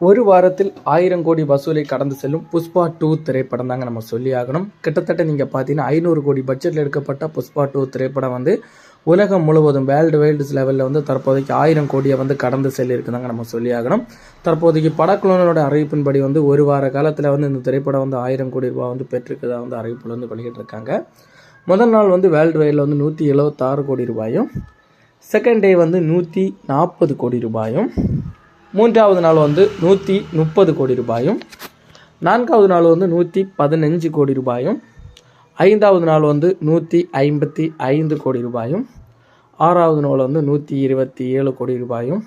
ஒரு வாரத்தில் ஆயிரம் கோடி வசூலை கடந்து செல்லும் புஷ்பா டூ திரைப்படம் தாங்க நம்ம சொல்லி ஆகணும். கிட்டத்தட்ட நீங்கள் பார்த்தீங்கன்னா ஐநூறு கோடி பட்ஜெட்டில் எடுக்கப்பட்ட புஷ்பா டூ திரைப்படம் வந்து உலகம் முழுவதும் வேர்ல்டு வைல்ட்ஸ் லெவலில் வந்து தற்போதைக்கு ஆயிரம் கோடியை வந்து கடந்து செல்லியிருக்குதாங்க நம்ம சொல்லி ஆகணும். தற்போதைக்கு படக்குழுவினோட அறிவிப்பின்படி வந்து ஒரு வார காலத்தில் வந்து இந்த திரைப்படம் வந்து ஆயிரம் கோடி ரூபாய் வந்து பெற்றிருக்கதாக வந்து அறிவிப்பில் வந்து வெளியிட்டிருக்காங்க முதல் நாள் வந்து வேர்ல்டு வைடில் வந்து நூற்றி எழுபத்தாறு கோடி ரூபாயும் செகண்ட் டே வந்து நூற்றி நாற்பது கோடி ரூபாயும் மூன்றாவது நாள் வந்து நூற்றி முப்பது கோடி ரூபாயும் நான்காவது நாள் வந்து நூற்றி பதினஞ்சு கோடி ரூபாயும் ஐந்தாவது நாள் வந்து நூற்றி ஐம்பத்தி ஐந்து கோடி ரூபாயும் ஆறாவது நாள் வந்து நூற்றி இருபத்தி ஏழு கோடி ரூபாயும்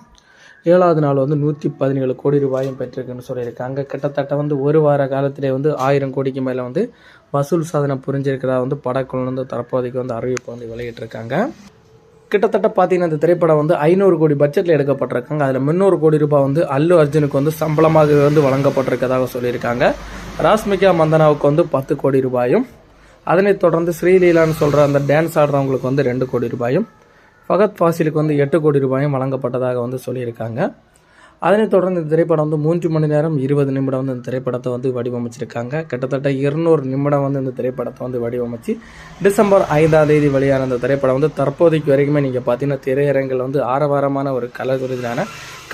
ஏழாவது நாள் வந்து நூற்றி பதினேழு கோடி ரூபாயும் பெற்றிருக்குன்னு சொல்லியிருக்காங்க கிட்டத்தட்ட வந்து ஒரு வார காலத்திலே வந்து ஆயிரம் கோடிக்கு மேலே வந்து வசூல் சாதனை புரிஞ்சிருக்கிறதா வந்து படக்குழு வந்து தற்போதைக்கு வந்து அறிவிப்பு வந்து வெளியிட்டிருக்காங்க. கிட்டத்தட்ட பார்த்தீங்கன்னா இந்த திரைப்படம் வந்து ஐநூறு கோடி பட்ஜெட்டில் எடுக்கப்பட்டிருக்காங்க. அதில் முந்நூறு கோடி ரூபாய் வந்து அல்லு அர்ஜுனுக்கு வந்து சம்பளமாக வந்து வழங்கப்பட்டிருக்கதாக சொல்லியிருக்காங்க. ராஸ்மிகா மந்தனாவுக்கு வந்து பத்து கோடி ரூபாயும் அதனைத் தொடர்ந்து ஸ்ரீலீலான்னு சொல்கிற அந்த டான்ஸ் ஆடுறவங்களுக்கு வந்து ரெண்டு கோடி ரூபாயும் ஃபகத் ஃபாசிலுக்கு வந்து எட்டு கோடி ரூபாயும் வழங்கப்பட்டதாக வந்து சொல்லியிருக்காங்க. அதனைத் தொடர்ந்து இந்த திரைப்படம் வந்து மூன்று மணி நேரம் இருபது நிமிடம் வந்து இந்த திரைப்படத்தை வந்து வடிவமைச்சிருக்காங்க. கிட்டத்தட்ட இருநூறு நிமிடம் வந்து இந்த திரைப்படத்தை வந்து வடிவமைச்சு டிசம்பர் ஐந்தாம் தேதி வெளியான இந்த திரைப்படம் வந்து தற்போதைக்கு வரைக்குமே நீங்கள் பார்த்தீங்கன்னா திரையரங்கில் வந்து ஆரவாரமான ஒரு கலகுரிதான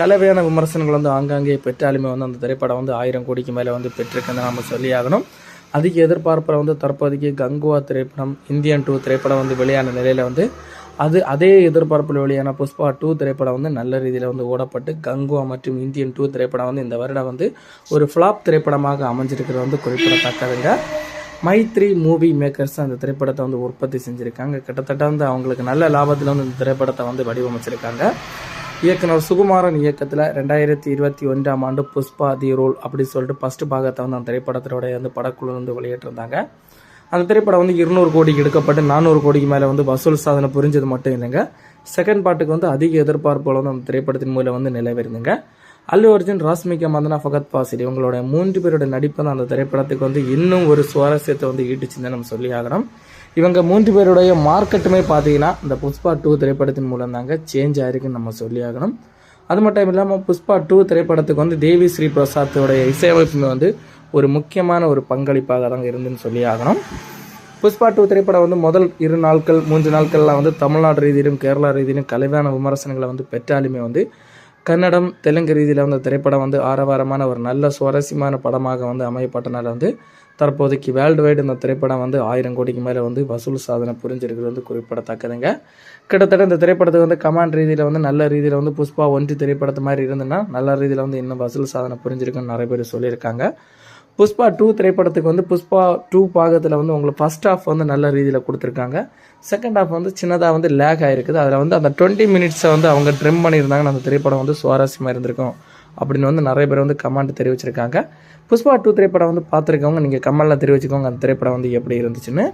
கலவையான விமர்சனங்கள் வந்து ஆங்காங்கே பெற்றாலுமே வந்து அந்த திரைப்படம் வந்து ஆயிரம் கோடிக்கு மேலே வந்து பெற்றிருக்குன்னு நம்ம சொல்லி ஆகணும். அதிக எதிர்பார்ப்பில் வந்து தற்போதைக்கு கங்குவா திரைப்படம் இந்தியன் டூ திரைப்படம் வந்து வெளியான நிலையில் வந்து அது அதே எதிர்பார்ப்பில் வெளியான புஷ்பா டூ திரைப்படம் வந்து நல்ல ரீதியில் வந்து ஓடப்பட்டு கங்குவா மற்றும் இந்தியன் டூ திரைப்படம் வந்து இந்த வருடம் வந்து ஒரு ஃப்ளாப் திரைப்படமாக அமைஞ்சிருக்கிறது வந்து குறிப்பிடத்தக்கதுங்க. மைத்ரி மூவி மேக்கர்ஸ் அந்த திரைப்படத்தை வந்து உற்பத்தி செஞ்சுருக்காங்க. கிட்டத்தட்ட வந்து அவங்களுக்கு நல்ல லாபத்தில் வந்து இந்த திரைப்படத்தை வந்து வடிவமைச்சிருக்காங்க. இயக்குனர் சுகுமாரன் இயக்கத்தில் ரெண்டாயிரத்தி இருபத்தி ஒன்றாம் ஆண்டு புஷ்பா தி ரோல் அப்படின்னு சொல்லிட்டு ஃபஸ்ட்டு பாகத்தை வந்து அந்த திரைப்படத்தினுடைய வந்து படக்குழு வந்து வெளியிட்டிருந்தாங்க அந்த திரைப்படம் வந்து இருநூறு கோடிக்கு எடுக்கப்பட்டு நானூறு கோடிக்கு மேலே வந்து வசூல் சாதனை புரிஞ்சது மட்டும் இல்லைங்க. செகண்ட் பார்ட்டுக்கு வந்து அதிக எதிர்பார்ப்புகள் வந்து அந்த திரைப்படத்தின் மூலம் வந்து நிலவிருந்துங்க. அல்லு அர்ஜுன் ராஸ்மிகா மந்தனா ஃபகத் பாசிரி இவங்களோட மூன்று பேரோட நடிப்பு தான் அந்த திரைப்படத்துக்கு வந்து இன்னும் ஒரு சுவாரஸ்யத்தை வந்து ஈட்டுச்சுன்னு நம்ம சொல்லி ஆகணும். இவங்க மூன்று பேருடைய மார்க்கெட்டுமே பார்த்தீங்கன்னா இந்த புஷ்பா டூ திரைப்படத்தின் மூலம் தாங்க சேஞ்ச் ஆயிருக்குன்னு நம்ம சொல்லி ஆகணும். அது மட்டும் இல்லாமல் புஷ்பா டூ திரைப்படத்துக்கு வந்து தேவி ஸ்ரீ பிரசாத்தோடைய இசையமைப்புமே வந்து ஒரு முக்கியமான ஒரு பங்களிப்பாக தாங்க இருந்துன்னு சொல்லி ஆகணும். புஷ்பா டூ திரைப்படம் வந்து முதல் இரு நாட்கள் மூன்று நாட்கள்லாம் வந்து தமிழ்நாடு ரீதியிலும் கேரளா ரீதியிலும் கலைவான விமர்சனங்களை வந்து பெற்றாலுமே வந்து கன்னடம் தெலுங்கு ரீதியில் வந்து திரைப்படம் வந்து ஆரவாரமான ஒரு நல்ல சுவாரஸ்யமான படமாக வந்து அமையப்பட்டனால வந்து தற்போதைக்கு வேர்ல்டு வைடு இந்த திரைப்படம் வந்து ஆயிரம் கோடிக்கு மேலே வந்து வசூல் சாதனை புரிஞ்சிருக்கிறது வந்து குறிப்பிடத்தக்கதுங்க. கிட்டத்தட்ட இந்த திரைப்படத்துக்கு வந்து கமாண்ட் ரீதியில் வந்து நல்ல ரீதியில் வந்து புஷ்பா ஒன்று திரைப்படத்து மாதிரி இருந்ததுன்னா நல்ல ரீதியில் வந்து இன்னும் வசூல் சாதனை புரிஞ்சிருக்குன்னு நிறைய பேர் சொல்லியிருக்காங்க. புஷ்பா டூ திரைப்படத்துக்கு வந்து புஷ்பா டூ பாகத்தில் வந்து உங்களுக்கு ஃபஸ்ட் ஹாஃப் வந்து நல்ல ரீதியில் கொடுத்துருக்காங்க. செகண்ட் ஹாஃப் வந்து சின்னதாக வந்து லேக் ஆகிருக்குது அதில் வந்து அந்த டுவெண்ட்டி மினிட்ஸை வந்து அவங்க ட்ரிம் பண்ணியிருந்தாங்கன்னா அந்த திரைப்படம் வந்து சுவாரஸ்யமாக இருந்திருக்கும் அப்படின்னு வந்து நிறைய பேர் வந்து கமெண்ட் தெரிவிச்சிருக்காங்க. புஷ்பா டூ திரைப்படம் வந்து பார்த்துருக்கவங்க நீங்கள் கமெண்டில் தெரிவிச்சுக்கோங்க அந்த திரைப்படம் வந்து எப்படி இருந்துச்சுன்னு.